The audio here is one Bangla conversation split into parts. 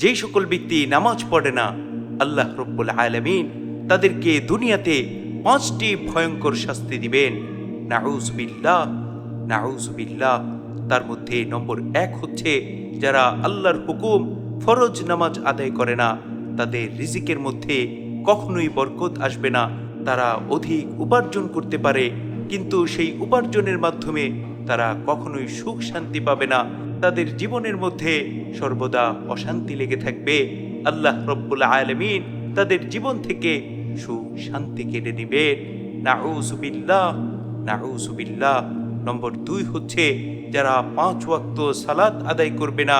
যেই সকল ব্যক্তি নামাজ পড়ে না, আল্লাহ রব্বুল আলমিন তাদেরকে দুনিয়াতে পাঁচটি ভয়ঙ্কর শাস্তি দিবেন। নাউজবিল্লাহ নাউজবিল্লাহ তার মধ্যে নম্বর এক হচ্ছে, যারা আল্লাহর হুকুম ফরজ নামাজ আদায় করে না, তাদের রিজিকের মধ্যে কখনোই বরকত আসবে না। তারা অধিক উপার্জন করতে পারে, কিন্তু সেই উপার্জনের মাধ্যমে তারা কখনোই সুখ শান্তি পাবে না। তাদের জীবনের মধ্যে সর্বদা অশান্তি লেগে থাকবে। আল্লাহ রব্বুল আলমিন তাদের জীবন থেকে সুখ শান্তি কেড়ে নেবেন নাউজুবিল্লাহ নাউজুবিল্লাহ নম্বর দুই হচ্ছে, যারা পাঁচ ওয়াক্ত সালাত আদায় করবে না,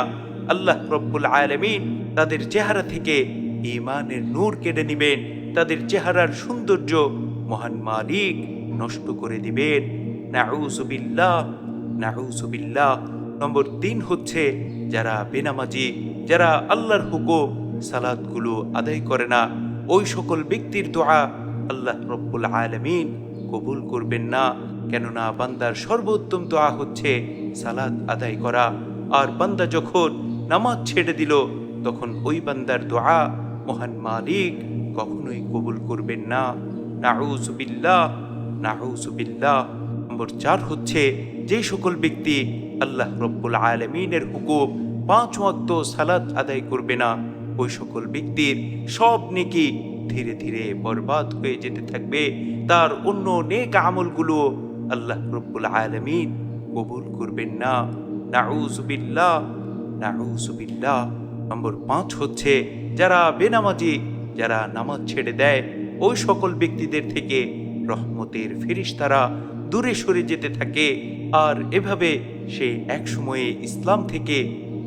আল্লাহ রব্বুল আলমিন তাদের চেহারা থেকে ইমানের নূর কেড়ে নেবেন। তাদের চেহারার সৌন্দর্য মহান মালিক নষ্ট করে দিবেন। নাউজুবিল্লাহ নাউজুবিল্লাহ নম্বর তিন হচ্ছে যারা বেনামাজি, যারা আল্লাহর হুকুম সালাদগুলো আদায় করে না, ওই সকল ব্যক্তির দোয়া আল্লাহ রব্বুল আলমিন কবুল করবেন না। কেননা বান্দার সর্বোত্তম দোয়া হচ্ছে সালাদ আদায় করা। আর বান্দা যখন নামাজ ছেড়ে দিল, তখন ওই বান্দার দোয়া মহান মালিক কখনোই কবুল করবেন না। নাউজুবিল্লাহ নাউজুবিল্লাহ নম্বর চার হচ্ছে, যে সকল ব্যক্তি আল্লাহ রব্বুল আলমিনের হুকুম পাঁচ ওয়াক্ত সালাত আদায় করবে না, ওই সকল ব্যক্তির সব নেকি ধীরে ধীরে বরবাদ হয়ে যেতে থাকবে। তার অন্য নেক আমলগুলো আল্লাহ রব্বুল আলমিন কবুল করবেন না। নাউজুবিল্লাহ নাউজুবিল্লাহ নম্বর পাঁচ হচ্ছে, যারা বেনামাজি, যারা নামাজ ছেড়ে দেয়, ওই সকল ব্যক্তিদের থেকে রহমতের ফেরিস্তারা দূরে সরে যেতে থাকে, আর এভাবে সে এক সময়ে ইসলাম থেকে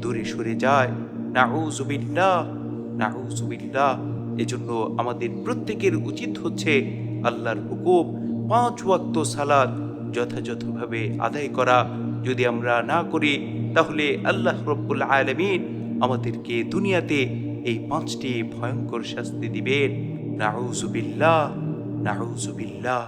দূরে সরে যায়। নাউজুবিল্লাহ নাউজুবিল্লাহ এজন্য আমাদের প্রত্যেকের উচিত হচ্ছে আল্লাহর হুকুম, পাঁচ ওয়াক্ত সালাদ যথাযথভাবে আদায় করা। যদি আমরা না করি, তাহলে আল্লাহ রব্বুল আলমিন আমাদেরকে দুনিয়াতে এই পাঁচটি ভয়ঙ্কর শাস্তি দিবেন। নাউজুবিল্লাহ নাউজুবিল্লাহ